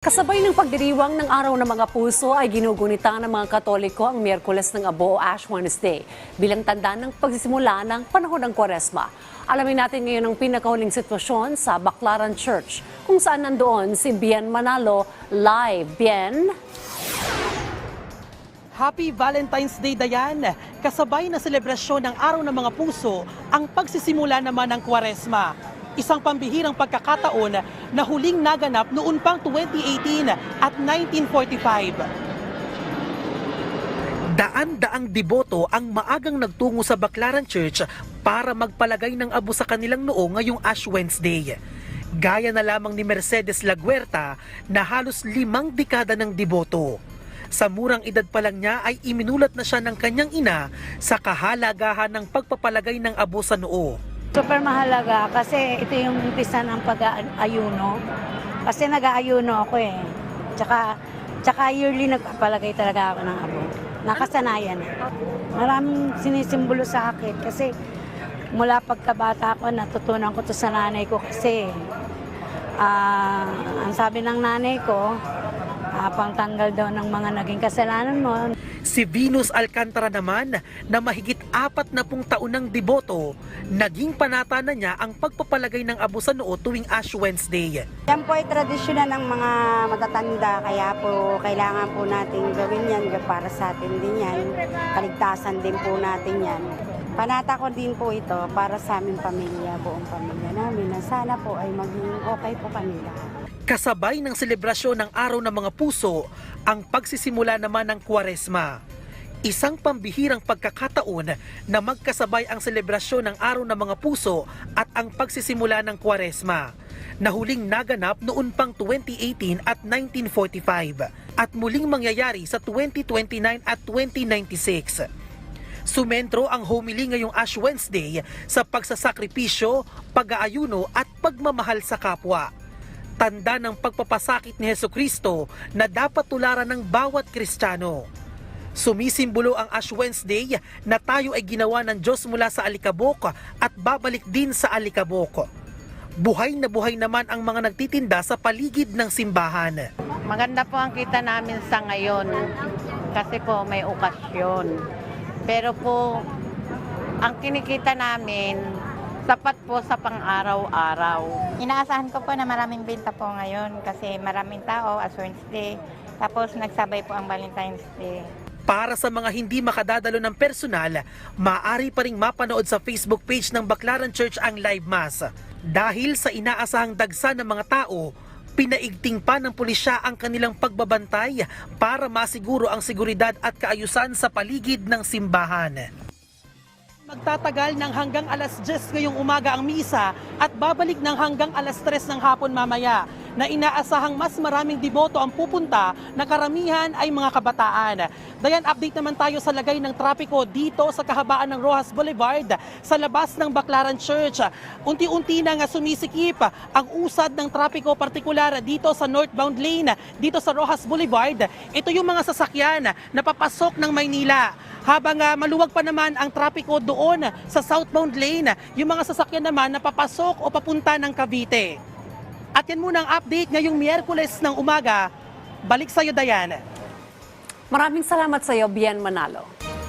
Kasabay ng pagdiriwang ng Araw ng Mga Puso ay ginugunita ng mga Katoliko ang Miyerkules ng Abo o Ash Wednesday bilang tanda ng pagsisimula ng panahon ng Kwaresma. Alamin natin ngayon ang pinakahuling sitwasyon sa Baclaran Church kung saan nandoon si Bien Manalo live. Bien? Happy Valentine's Day, Dayan! Kasabay na selebrasyon ng Araw ng Mga Puso, ang pagsisimula naman ng Kwaresma. Isang pambihirang pagkakataon na huling naganap noon pang 2018 at 1945. Daan-daang deboto ang maagang nagtungo sa Baclaran Church para magpalagay ng abo sa kanilang noo ngayong Ash Wednesday. Gaya na lamang ni Mercedes Laguerta na halos limang dekada ng deboto. Sa murang edad pa lang niya ay iminulat na siya ng kanyang ina sa kahalagahan ng pagpapalagay ng abo sa noo. Super mahalaga kasi ito yung umpisa ng pag-ayuno. Kasi nag-aayuno ako eh. Tsaka, tsaka yearly nagpapalagay talaga ako ng abo. Nakasanayan. Maraming sinisimbolo sa akin kasi mula pagkabata ko, natutunan ko to sa nanay ko kasi ah, ang sabi ng nanay ko, ah, pangtanggal daw ng mga naging kasalanan mo, Si Venus Alcantara naman na mahigit apat na pung taon ng deboto, naging panata na niya ang pagpapalagay ng abo sa noo tuwing Ash Wednesday. Yan po ay tradisyon na ng mga matatanda, kaya po kailangan po natin gawin yan para sa atin din yan. Kaligtasan din po natin yan. Panata ko din po ito para sa aming pamilya, buong pamilya namin, na sana po ay maging okay po kami lahat. Kasabay ng selebrasyon ng Araw ng Mga Puso, ang pagsisimula naman ng Kwaresma. Isang pambihirang pagkakataon na magkasabay ang selebrasyon ng Araw ng Mga Puso at ang pagsisimula ng Kwaresma na huling naganap noon pang 2018 at 1945 at muling mangyayari sa 2029 at 2096. Sumentro ang homily ngayong Ash Wednesday sa pagsasakripisyo, pag-aayuno at pagmamahal sa kapwa. Tanda ng pagpapasakit ni Heso Kristo na dapat tularan ng bawat Kristiyano. Sumisimbolo ang Ash Wednesday na tayo ay ginawa ng Diyos mula sa alikabok at babalik din sa alikabok. Buhay na buhay naman ang mga nagtitinda sa paligid ng simbahan. Maganda po ang kita namin sa ngayon kasi po may okasyon. Pero po, ang kinikita namin, sapat po sa pang-araw-araw. Inaasahan ko po na maraming benta po ngayon kasi maraming tao as Wednesday. Tapos nagsabay po ang Valentine's Day. Para sa mga hindi makadadalo ng personal, maaari pa ring mapanood sa Facebook page ng Baclaran Church ang live mass. Dahil sa inaasahang dagsa ng mga tao, pinaigting pa ng pulisya ang kanilang pagbabantay para masiguro ang seguridad at kaayusan sa paligid ng simbahan. Magtatagal ng hanggang alas 10 ngayong umaga ang misa at babalik ng hanggang alas 3 ng hapon mamaya na inaasahang mas maraming deboto ang pupunta na karamihan ay mga kabataan. Dayan, update naman tayo sa lagay ng trapiko dito sa kahabaan ng Rojas Boulevard sa labas ng Baclaran Church. Unti-unti na nga sumisikip ang usad ng trapiko partikular dito sa northbound lane dito sa Rojas Boulevard. Ito yung mga sasakyan na papasok ng Maynila. Habang ah, maluwag pa naman ang trapiko doon sa southbound lane, yung mga sasakyan naman na papasok o papunta ng Cavite. At yan muna ang update ngayong Miyerkules ng umaga. Balik sa iyo, Dayan. Maraming salamat sa iyo, Bien Manalo.